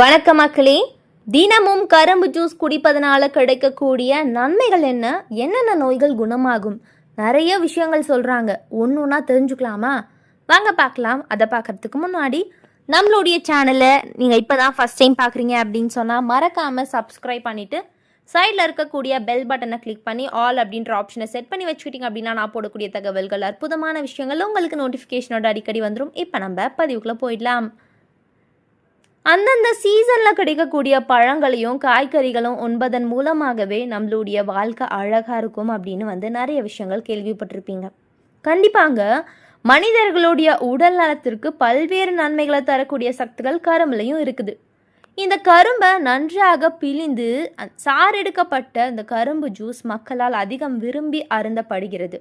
வணக்கம் மக்களே. தினமும் கரும்பு ஜூஸ் குடிப்பதனால கிடைக்கக்கூடிய நன்மைகள் என்ன? என்னென்ன நோய்கள் குணமாகும்? நிறைய விஷயங்கள் சொல்கிறாங்க ஒன்று ஒன்றா தெரிஞ்சுக்கலாமா? வாங்க பார்க்கலாம். அதை பார்க்கறதுக்கு முன்னாடி நம்மளுடைய சேனலை நீங்கள் இப்போ தான் ஃபஸ்ட் டைம் பார்க்குறீங்க அப்படின்னு சொன்னால் மறக்காமல் சப்ஸ்கிரைப் பண்ணிவிட்டு சைடில் இருக்கக்கூடிய பெல் பட்டனை கிளிக் பண்ணி ஆல் அப்படின்ற ஆப்ஷனை செட் பண்ணி வச்சுக்கிட்டீங்க அப்படின்னா நான் போடக்கூடிய தகவல்கள் அற்புதமான விஷயங்கள் உங்களுக்கு நோட்டிஃபிகேஷனோட அடிக்கடி வந்துடும் இப்போ நம்ம பதிவுக்குள்ளே போயிடலாம். அந்தந்த சீசனில் கிடைக்கக்கூடிய பழங்களையும் காய்கறிகளும் உண்பதன் மூலமாகவே நம்மளுடைய வாழ்க்கை அழகாக இருக்கும் அப்படின்னு வந்து நிறைய விஷயங்கள் கேள்விப்பட்டிருப்பீங்க. கண்டிப்பாங்க மனிதர்களுடைய உடல் நலத்திற்கு பல்வேறு நன்மைகளை தரக்கூடிய சக்திகள் கரும்புலையும் இருக்குது. இந்த கரும்பை நன்றாக பிழிந்து அ- சாறெடுக்கப்பட்ட இந்த கரும்பு ஜூஸ் மக்களால் அதிகம் விரும்பி அருந்தப்படுகிறது.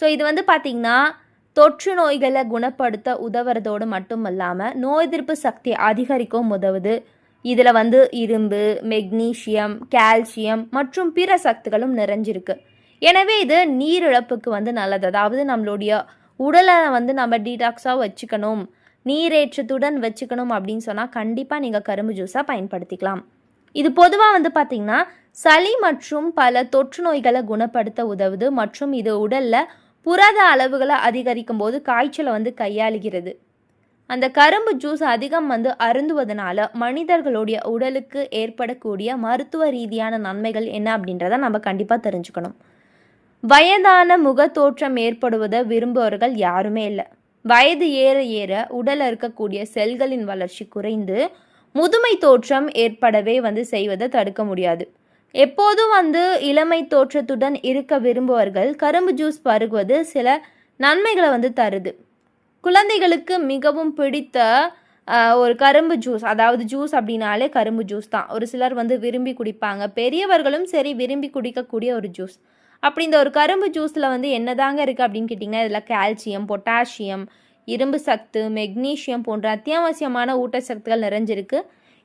ஸோ இது வந்து பார்த்திங்கன்னா தொற்று நோய்களை குணப்படுத்த உதவுறதோடு மட்டும் இல்லாமல் நோய் எதிர்ப்பு சக்தி அதிகரிக்கவும் உதவுது. இதில் வந்து இரும்பு மெக்னீசியம் கால்சியம் மற்றும் பிற சக்திகளும் நிறைஞ்சிருக்கு. எனவே இது நீரிழப்புக்கு வந்து நல்லது. அதாவது நம்மளுடைய உடலை வந்து நம்ம டீடாக்ஸாக வச்சுக்கணும் நீரேற்றத்துடன் வச்சுக்கணும் அப்படின்னு சொன்னால் கண்டிப்பாக நீங்கள் கரும்பு ஜூஸாக பயன்படுத்திக்கலாம். இது பொதுவாக வந்து பார்த்திங்கன்னா சளி மற்றும் பல தொற்று நோய்களை குணப்படுத்த உதவுது மற்றும் இது உடலில் புரத அளவுகளை அதிகரிக்கும் போது காய்ச்சலை வந்து கையாளுகிறது. அந்த கரும்பு ஜூஸ் அதிகம் வந்து அருந்துவதனால மனிதர்களுடைய உடலுக்கு ஏற்படக்கூடிய மருத்துவ ரீதியான நன்மைகள் என்ன அப்படின்றத நம்ம கண்டிப்பாக தெரிஞ்சுக்கணும். வயதான முகத்தோற்றம் ஏற்படுவதை விரும்புபவர்கள் யாருமே இல்லை. வயது ஏற ஏற உடலில் இருக்கக்கூடிய செல்களின் வளர்ச்சி குறைந்து முதுமை தோற்றம் ஏற்படவே வந்து செய்வதை தடுக்க முடியாது. எப்போதும் வந்து இளமை தோற்றத்துடன் இருக்க விரும்புவர்கள் கரும்பு ஜூஸ் பருகுவது சில நன்மைகளை வந்து தருது. குழந்தைகளுக்கு மிகவும் பிடித்த ஒரு கரும்பு ஜூஸ் அதாவது ஜூஸ் அப்படின்னாலே கரும்பு ஜூஸ் தான். ஒரு சிலர் வந்து விரும்பி குடிப்பாங்க. பெரியவர்களும் சரி விரும்பி குடிக்கக்கூடிய ஒரு ஜூஸ் அப்படி இந்த ஒரு கரும்பு ஜூஸில் வந்து என்னதாங்க இருக்குது அப்படின்னு கேட்டிங்கன்னா இதில் கால்சியம் பொட்டாசியம் இரும்பு சத்து மெக்னீசியம் போன்ற அத்தியாவசியமான ஊட்டச்சத்துக்கள் நிறைஞ்சிருக்கு.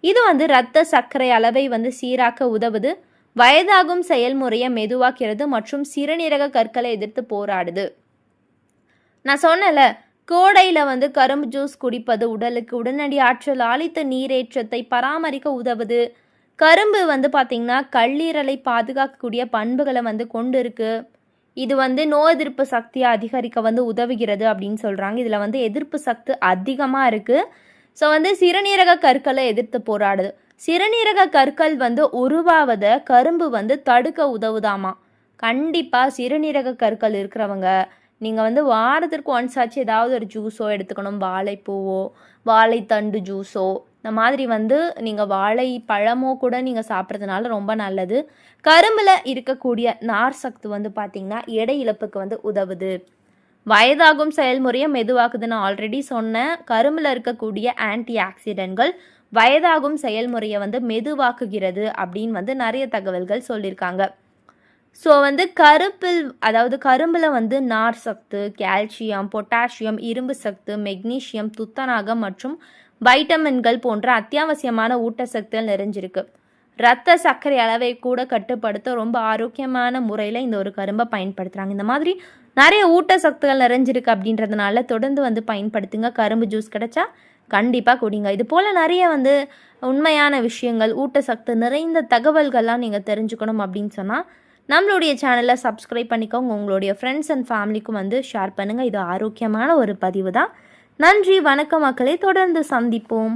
இது வந்து இரத்த சர்க்கரை அளவை வந்து சீராக்க உதவுது. வயதாகும் செயல்முறையை மெதுவாக்கிறது மற்றும் சிறுநீரக கற்களை எதிர்த்து போராடுது. நான் சொன்னல கோடையில் வந்து கரும்பு ஜூஸ் குடிப்பது உடலுக்கு உடனடி ஆற்றல் அளித்த நீரேற்றத்தை பராமரிக்க உதவுது. கரும்பு வந்து பார்த்திங்கன்னா கல்லீரலை பாதுகாக்கக்கூடிய பண்புகளை வந்து கொண்டு இருக்குது இது வந்து நோய் எதிர்ப்பு சக்தியை அதிகரிக்க வந்து உதவுகிறது அப்படின்னு சொல்கிறாங்க இதில் வந்து எதிர்ப்பு சக்தி அதிகமாக இருக்குது ஸோ வந்து சிறுநீரக கற்களை எதிர்த்து போராடுது. சிறுநீரக கற்கள் வந்து உருவாவதை கரும்பு வந்து தடுக்க உதவுதாமா? கண்டிப்பாக சிறுநீரக கற்கள் இருக்கிறவங்க நீங்கள் வந்து வாரத்திற்கு ஒன்ஸ் ஆச்சு ஏதாவது ஒரு ஜூஸோ எடுத்துக்கணும் வாழைப்பூவோ வாழைத்தண்டு ஜூஸோ இந்த மாதிரி வந்து நீங்கள் வாழை பழமோ கூட நீங்கள் சாப்பிட்றதுனால ரொம்ப நல்லது. கரும்பில் இருக்கக்கூடிய நார் சத்து வந்து பார்த்திங்கன்னா எடை இழப்புக்கு வந்து உதவுது. வயதாகும் செயல்முறையை மெதுவாக்குதுன்னு ஆல்ரெடி சொன்னேன். கரும்பில் இருக்கக்கூடிய ஆன்டி ஆக்சிடென்ட்கள் வயதாகும் செயல்முறையை வந்து மெதுவாக்குகிறது அப்படின்னு வந்து நிறைய தகவல்கள் சொல்லியிருக்காங்க. ஸோ வந்து கருப்பில் அதாவது கரும்பில் வந்து நார் சத்து கால்சியம் பொட்டாசியம் இரும்பு சத்து மெக்னீஷியம் துத்தநாகம் மற்றும் வைட்டமின்கள் போன்ற அத்தியாவசியமான ஊட்டச்சத்துகள் நிறைஞ்சிருக்கு. ரத்த சர்க்கரை அளவை கூட கட்டுப்படுத்த ரொம்ப ஆரோக்கியமான முறையில் இந்த ஒரு கரும்பை பயன்படுத்துகிறாங்க இந்த மாதிரி நிறைய ஊட்டச்சத்துகள் நிறைஞ்சிருக்கு அப்படின்றதுனால தொடர்ந்து வந்து பயன்படுத்துங்க. கரும்பு ஜூஸ் கிடைச்சா கண்டிப்பாக குடிங்க. இது போல் நிறைய வந்து உண்மையான விஷயங்கள் ஊட்டச்சத்து நிறைந்த தகவல்கள்லாம் நீங்கள் தெரிஞ்சுக்கணும் அப்படின்னு சொன்னால் நம்மளுடைய சேனலை சப்ஸ்கிரைப் பண்ணிக்கோங்க. உங்களுடைய ஃப்ரெண்ட்ஸ் அண்ட் ஃபேமிலிக்கும் வந்து ஷேர் பண்ணுங்கள் இது ஆரோக்கியமான ஒரு பதிவு தான். நன்றி வணக்கம் மக்களை. தொடர்ந்து சந்திப்போம்.